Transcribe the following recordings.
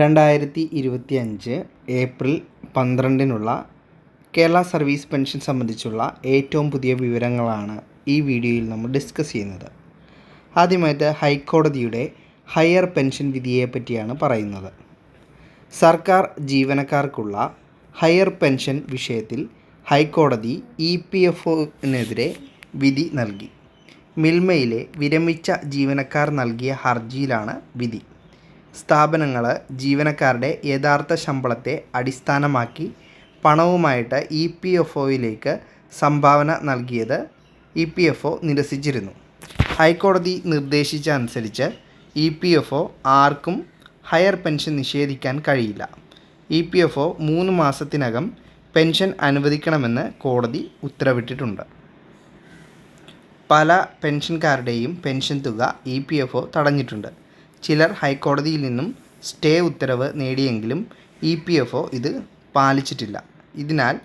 രണ്ടായിരത്തി ഇരുപത്തി അഞ്ച് ഏപ്രിൽ പന്ത്രണ്ടിനുള്ള കേരള സർവീസ് പെൻഷൻ സംബന്ധിച്ചുള്ള ഏറ്റവും പുതിയ വിവരങ്ങളാണ് ഈ വീഡിയോയിൽ നമ്മൾ ഡിസ്കസ് ചെയ്യുന്നത്. ആദ്യമായിട്ട് ഹൈക്കോടതിയുടെ ഹയർ പെൻഷൻ വിധിയെ പറ്റിയാണ് പറയുന്നത്. സർക്കാർ ജീവനക്കാർക്കുള്ള ഹയർ പെൻഷൻ വിഷയത്തിൽ ഹൈക്കോടതി ഇ പി എഫിനെതിരെ വിധി നൽകി. മിൽമയിലെ വിരമിച്ച ജീവനക്കാർ നൽകിയ ഹർജിയിലാണ് വിധി. സ്ഥാപനങ്ങൾ ജീവനക്കാരുടെ യഥാർത്ഥ ശമ്പളത്തെ അടിസ്ഥാനമാക്കി പണവുമായിട്ട് ഇ പി എഫ് ഒയിലേക്ക് സംഭാവന നൽകിയത് ഇ പി എഫ് ഒ നിരസിച്ചിരുന്നു. ഹൈക്കോടതി നിർദ്ദേശിച്ച അനുസരിച്ച് ഇ പി എഫ് ഒ ആർക്കും ഹയർ പെൻഷൻ നിഷേധിക്കാൻ കഴിയില്ല. ഇ പി എഫ് ഒ മൂന്ന് മാസത്തിനകം പെൻഷൻ അനുവദിക്കണമെന്ന് കോടതി ഉത്തരവിട്ടിട്ടുണ്ട്. പല പെൻഷൻകാരുടെയും പെൻഷൻ തുക ഇ പി എഫ് ഒ തടഞ്ഞിട്ടുണ്ട്. ചിലർ ഹൈക്കോടതിയിൽ നിന്നും സ്റ്റേ ഉത്തരവ് നേടിയെങ്കിലും ഇ പി എഫ് ഒ ഇത് പാലിച്ചിട്ടില്ല. ഇതിനാൽ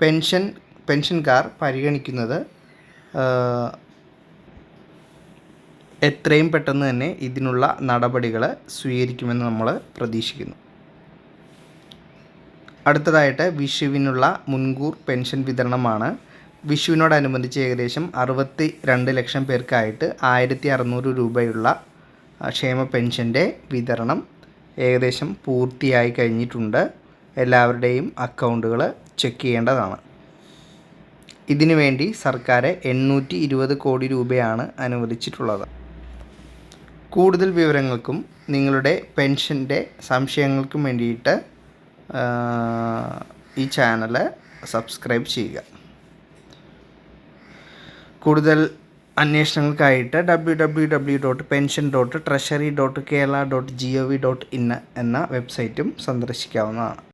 പെൻഷൻ പെൻഷൻകാർ പരിഗണിക്കുന്നത് എത്രയും പെട്ടെന്ന് തന്നെ ഇതിനുള്ള നടപടികൾ സ്വീകരിക്കുമെന്ന് നമ്മൾ പ്രതീക്ഷിക്കുന്നു. അടുത്തതായിട്ട് വിഷുവിനുള്ള മുൻകൂർ പെൻഷൻ വിതരണമാണ്. വിഷുവിനോടനുബന്ധിച്ച് ഏകദേശം അറുപത്തി രണ്ട് ലക്ഷം പേർക്കായിട്ട് ആയിരത്തി അറുന്നൂറ് രൂപയുള്ള ക്ഷേമ പെൻഷന്റെ വിതരണം ഏകദേശം പൂർത്തിയായി കഴിഞ്ഞിട്ടുണ്ട്. എല്ലാവരുടെയും അക്കൗണ്ടുകൾ ചെക്ക് ചെയ്യേണ്ടതാണ്. ഇതിനു വേണ്ടി സർക്കാർ എണ്ണൂറ്റി ഇരുപത് കോടി രൂപയാണ് അനുവദിച്ചിട്ടുള്ളത്. കൂടുതൽ വിവരങ്ങൾക്കും നിങ്ങളുടെ പെൻഷന്റെ സംശയങ്ങൾക്കും വേണ്ടിയിട്ട് ഈ ചാനൽ സബ്സ്ക്രൈബ് ചെയ്യുക. കൂടുതൽ അന്വേഷണങ്ങൾക്കായിട്ട് W W W dot pension dot treasury dot Kerala dot G O V dot in എന്ന വെബ്സൈറ്റും സന്ദർശിക്കാവുന്നതാണ്.